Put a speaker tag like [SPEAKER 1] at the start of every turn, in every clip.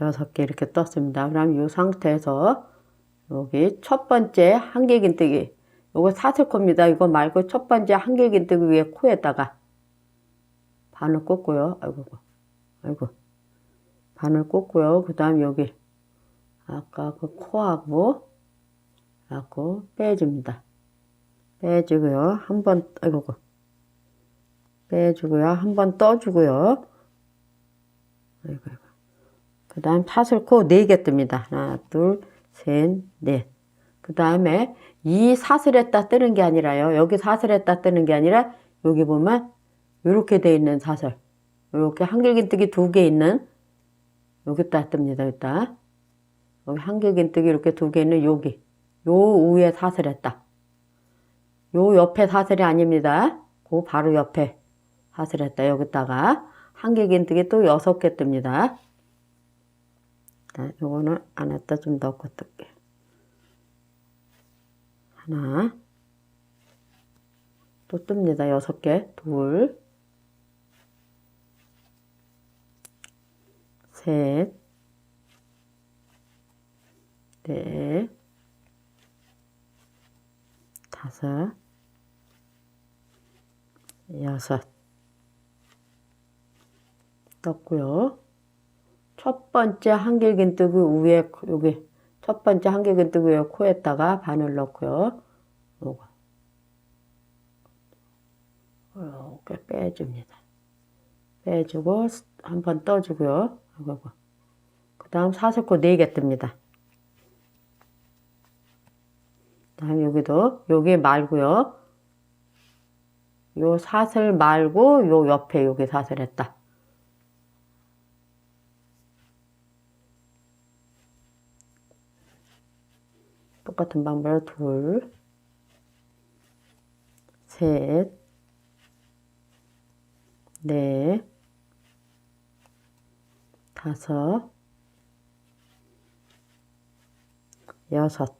[SPEAKER 1] 여섯 개 이렇게 떴습니다. 그럼 이 상태에서 여기 첫 번째 한길긴뜨기 요거 사슬 코입니다. 이거 말고 첫 번째 한길긴뜨기 위에 코에다가 바늘 꽂고요. 아이고 아이고 바늘 꽂고요. 그 다음 여기 아까 그 코하고 하고 빼줍니다. 빼주고요. 한 번 아이고 빼주고요. 한 번 떠주고요. 아이고 아이고 그 다음 사슬코 4개 뜹니다. 하나, 둘, 셋, 넷. 그 다음에 이 사슬에다 뜨는 게 아니라요. 여기 사슬에다 뜨는 게 아니라 여기 보면 이렇게 돼 있는 사슬. 이렇게 한길긴뜨기 두 개 있는 여기다 뜹니다. 여기다. 여기 한길긴뜨기 이렇게 두개 있는 여기. 요 위에 사슬에다. 요 옆에 사슬이 아닙니다. 그 바로 옆에 사슬에다 여기다가 한길긴뜨기 또 여섯 개 뜹니다. 자, 요거는 안에다 좀 넣고 뜰게. 하나. 또 뜹니다. 여섯 개. 둘. 셋. 넷. 다섯. 여섯. 떴고요. 첫 번째 한길긴뜨기 위에 여기 첫 번째 한길긴뜨기 위에 코에다가 바늘 넣고요. 요거 이렇게 빼줍니다. 빼주고 한 번 떠주고요. 이거 그 다음 사슬코 4개 뜹니다. 다음 여기도 여기 말고요. 요 사슬 말고 요 옆에 여기 사슬 했다. 똑같은 방법으로 둘, 셋, 넷, 다섯, 여섯.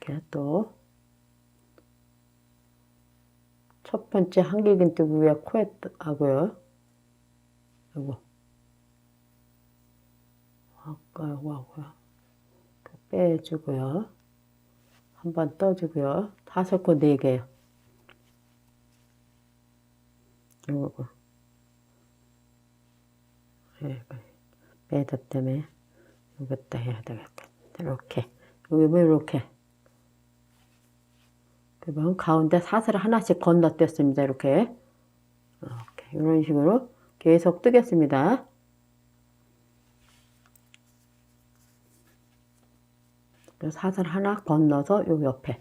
[SPEAKER 1] 이렇게 또 첫 번째 한길긴뜨기 위에 코에 하고요. 요거. 아까 요거 하고요. 빼주고요. 한 번 떠주고요. 다섯 코 네 개요. 요거. 빼다 때문에 이것도 해야 되겠다. 이렇게. 여기 뭐 이렇게. 그러면 가운데 사슬을 하나씩 건너뛰었습니다. 이렇게. 이렇게. 이런 식으로 계속 뜨겠습니다. 사슬 하나 건너서 요 옆에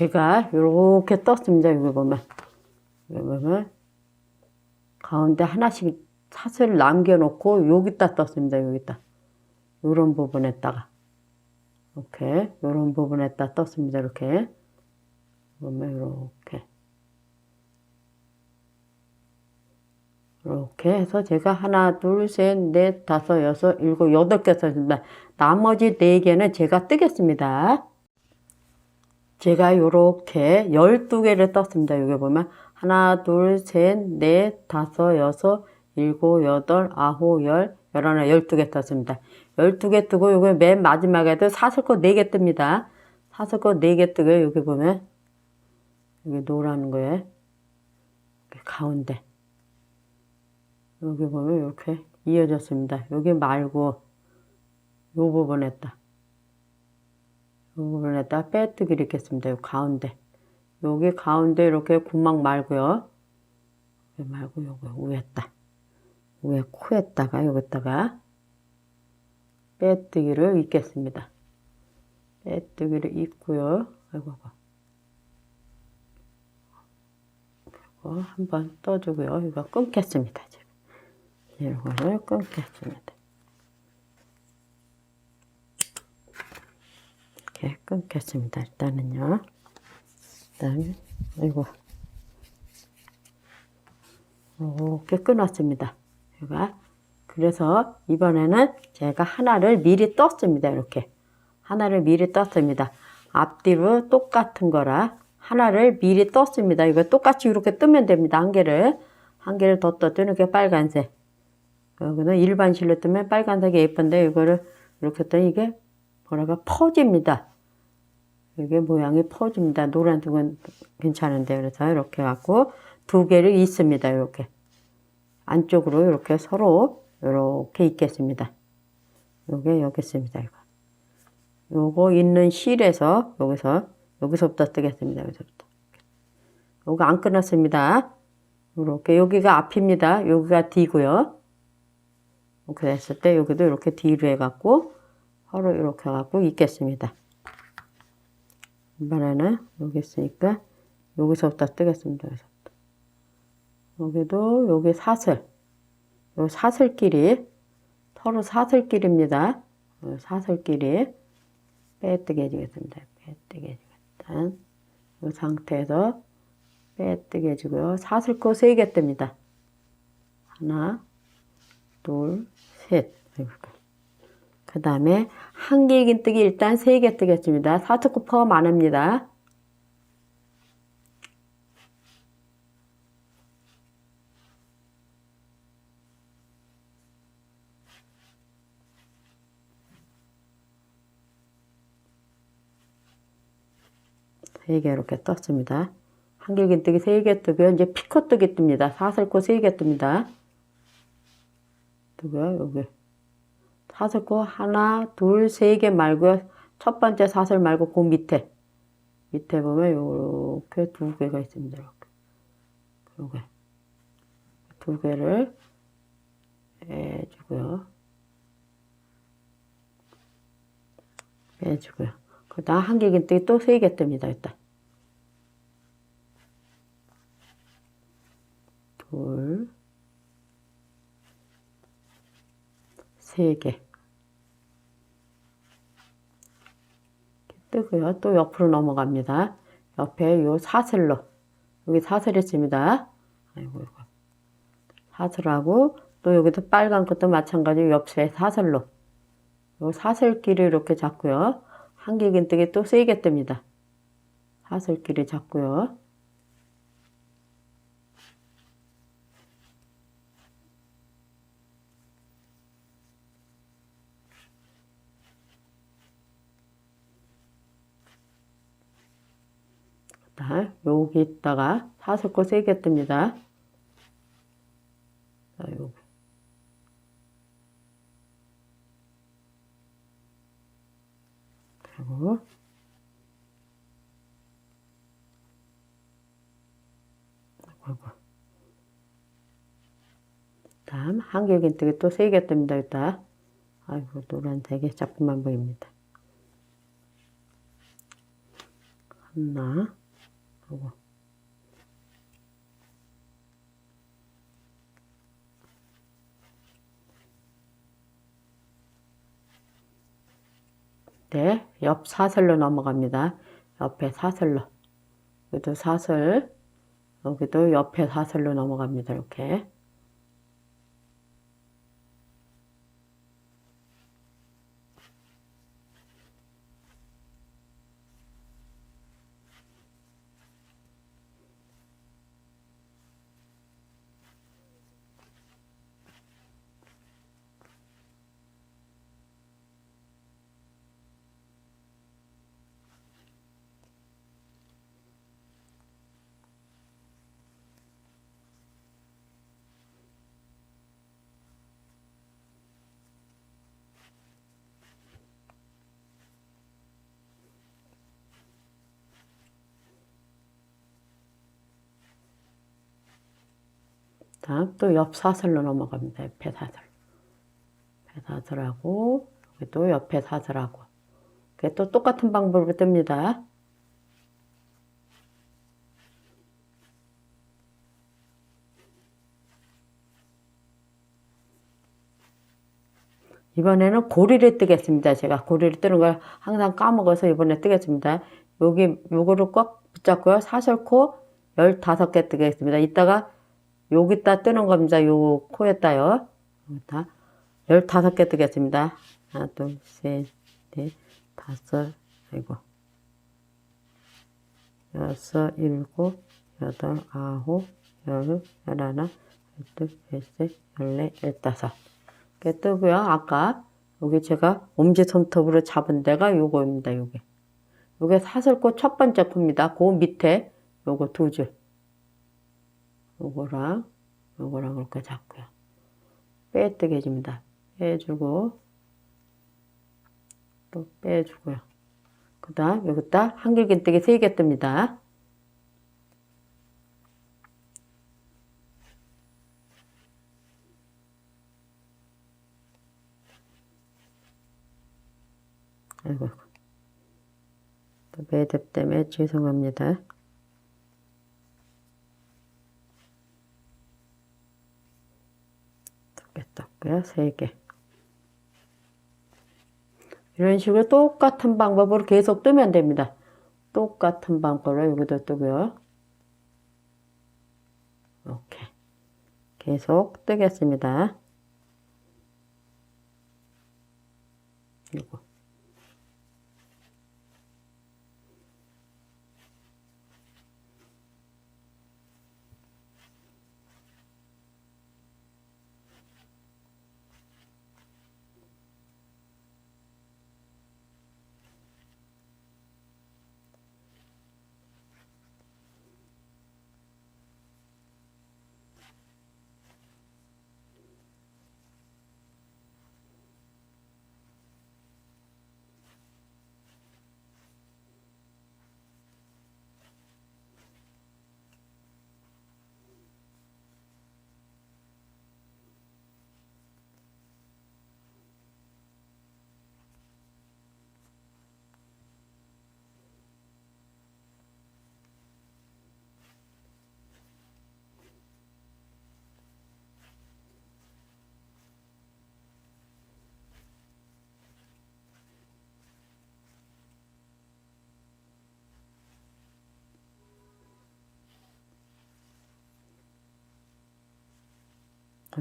[SPEAKER 1] 제가 이렇게 떴습니다. 여기 보면. 여기 보면. 가운데 하나씩 사슬 남겨놓고 여기다 떴습니다. 여기다. 요런 부분에다가. 이렇게. 요런 부분에다 떴습니다. 이렇게. 보면 이렇게. 이렇게 해서 제가 하나, 둘, 셋, 넷, 다섯, 여섯, 일곱, 여덟 개 썼습니다. 나머지 네 개는 제가 뜨겠습니다. 제가 요렇게 12개를 떴습니다. 여기 보면 하나, 둘, 셋, 넷, 다섯, 여섯, 일곱, 여덟, 아홉, 열, 열하나, 열두 개 떴습니다. 열두 개 뜨고 요거 맨 마지막에도 사슬꽃 네 개 뜹니다. 사슬꽃 네 개 뜨고 여기 보면 여기 노란 거에 가운데 여기 보면 이렇게 이어졌습니다. 여기 말고 요 부분에다 요 부분에다 빼뜨기를 있겠습니다. 요 가운데 여기 가운데 이렇게 구멍 말고요. 말고 요거 위에다 위에 코에다가 여기다가 빼뜨기를 입겠습니다. 빼뜨기를 입고요. 아이고. 그리고 한번 떠주고요. 이거 끊겠습니다. 지금. 이거를 끊겠습니다. 이렇게 끊겠습니다. 일단은요. 일단, 아이고. 이렇게 끊었습니다. 제가. 그래서 이번에는 제가 하나를 미리 떴습니다. 이렇게. 하나를 미리 떴습니다. 앞뒤로 똑같은 거라 하나를 미리 떴습니다. 이거 똑같이 이렇게 뜨면 됩니다. 한 개를. 한 개를 더 떠도 이렇게 빨간색. 여기는 일반 실로 뜨면 빨간색이 예쁜데 이거를 이렇게 뜨면 이게 뭐랄까 퍼집니다. 이게 모양이 퍼집니다. 노란색은 괜찮은데 그래서 이렇게 갖고 두 개를 있습니다. 이렇게 안쪽으로 이렇게 서로 이렇게 있겠습니다. 요게 여기 있습니다. 이거. 요거 있는 실에서 여기서 여기서부터 뜨겠습니다. 여기서부터. 요거 안 끊었습니다. 이렇게 여기가 앞입니다. 여기가 뒤고요. 이렇게 됐을 때 여기도 이렇게 뒤로 해갖고 서로 이렇게 해갖고 있겠습니다. 이번에는 여기 있으니까 여기서부터 뜨겠습니다. 여기서부터. 여기도 여기 사슬, 요 사슬끼리 서로 사슬끼리입니다. 요 사슬끼리 빼뜨게 해주겠습니다. 빼뜨게 해주겠다. 이 상태에서 빼뜨게 해주고요. 사슬코 세개 뜹니다. 하나, 둘, 셋. 그 다음에 한 개긴 뜨기 일단 세개 뜨겠습니다. 사특구 포함 안 합니다. 세개 이렇게 떴습니다. 한 개긴 뜨기 세개 뜨고요. 이제 피코 뜨기 뜹니다. 사슬코 세개 뜹니다. 뜨고요. 여기. 사슬코 하나, 둘, 세 개 말고요. 첫 번째 사슬 말고 그 밑에. 밑에 보면 요렇게 두 개가 있습니다. 이렇게. 요게. 두 개를 빼주고요. 빼주고요. 그 다음 한 개 긴 뜨기 또 세 개 뜹니다. 일단. 둘, 세 개. 뜨고요. 또 옆으로 넘어갑니다. 옆에 요 사슬로. 여기 사슬 있습니다. 아이고, 이거. 사슬하고, 또 여기도 빨간 것도 마찬가지로 옆에 사슬로. 요 사슬끼리 이렇게 잡고요. 한 개긴 뜨기 또세개 뜹니다. 사슬끼리 잡고요. 자, 여기 있다가 사슬코 세개 뜹니다. 자, 여기. 그리고. 다음 한결긴 뜨기 또세개 뜹니다. 일단 아이고 노란색이 자꾸만 보입니다. 하나 하고 네, 옆 사슬로 넘어갑니다. 옆에 사슬로. 여기도 사슬, 여기도 옆에 사슬로 넘어갑니다. 이렇게. 다음 또옆 사슬로 넘어갑니다. 옆에 사슬. 옆에 사슬하고 또 옆에 사슬하고 그게 또 똑같은 방법으로 뜹니다. 이번에는 고리를 뜨겠습니다. 제가 고리를 뜨는 걸 항상 까먹어서 이번에 뜨겠습니다. 여기 요거를 꽉 붙잡고요. 사슬코 15개 뜨겠습니다. 이따가 여기다 뜨는 겁니다. 요 코에다요. 여기다 15개 뜨겠습니다. 하나, 둘, 셋, 넷, 다섯, 아이고. 여섯, 일곱, 여덟, 아홉, 열, 열하나, 열둘, 열셋, 열넷, 열다섯. 이렇게 뜨고요. 아까 여기 제가 엄지손톱으로 잡은 데가 요거입니다. 요게. 요게 사슬꽃 첫 번째 코입니다. 그 밑에 요거 두 줄. 요거랑 요거랑 이렇게 잡고요. 빼뜨게 해줍니다. 빼주고 또 빼주고요. 그 다음 여기다 한길긴뜨기 세개 뜹니다. 아이고, 아이고. 또 매듭 때문에 죄송합니다. 두개 떴고요. 세 개. 이런 식으로 똑같은 방법으로 계속 뜨면 됩니다. 똑같은 방법으로 여기도 뜨고요. 이렇게 계속 뜨겠습니다. 아이고,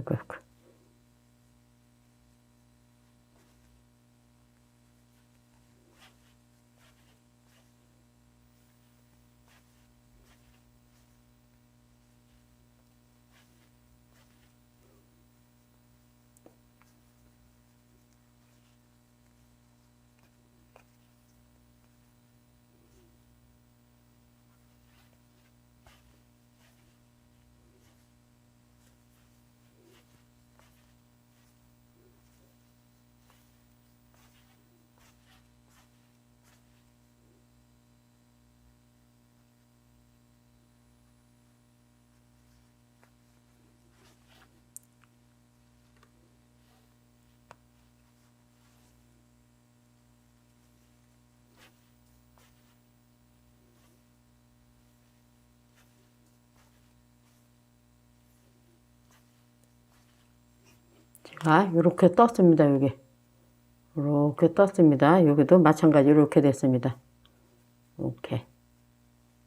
[SPEAKER 1] 아이 자, 이렇게 떴습니다, 여기. 이렇게 떴습니다. 여기도 마찬가지로 이렇게 됐습니다. 이렇게.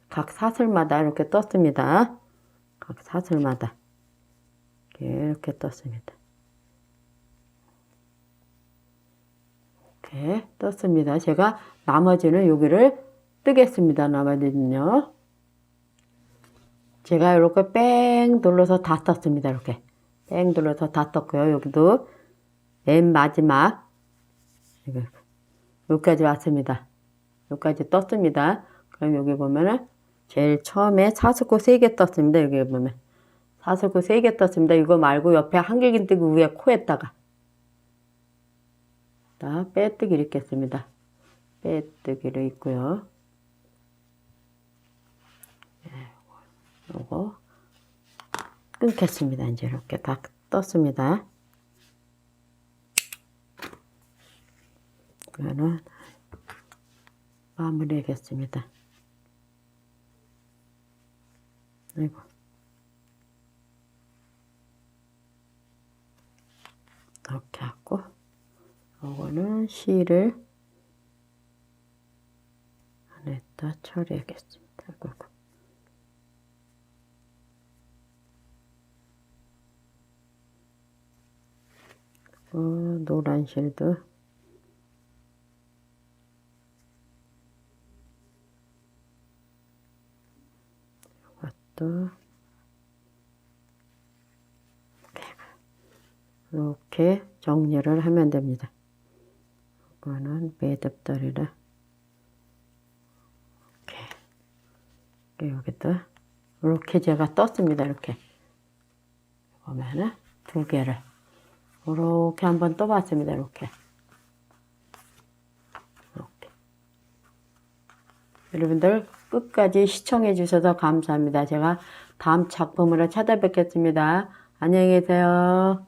[SPEAKER 1] 각 사슬마다 이렇게 떴습니다. 각 사슬마다. 이렇게 떴습니다. 이렇게 떴습니다. 제가 나머지는 여기를 뜨겠습니다. 나머지는요. 제가 이렇게 뺑 눌러서 다 떴습니다. 이렇게. 뺑 눌러서 다 떴고요. 여기도 맨 마지막 여기까지 왔습니다. 여기까지 떴습니다. 그럼 여기 보면은 제일 처음에 사슬코 3개 떴습니다. 여기 보면 사슬코 3개 떴습니다. 이거 말고 옆에 한길긴 뜨기 위에 코에다가 자, 빼뜨기를 있겠습니다. 빼뜨기를 있고요. 네, 요거 끊겠습니다. 이제 이렇게 다 떴습니다. 그러면 마무리하겠습니다. 아이고. 이렇게 하고 요거는 실을 안에다 처리하겠습니다. 아이고, 아이고. 어, 노란 실도 이것도 이렇게 정리를 하면 됩니다. 이거는 매듭돌이라 이렇게 여기다 이렇게 제가 떴습니다. 이렇게 보면은 두 개를 이렇게 한번 떠봤습니다. 이렇게 이렇게 여러분들 끝까지 시청해 주셔서 감사합니다. 제가 다음 작품으로 찾아뵙겠습니다. 안녕히 계세요.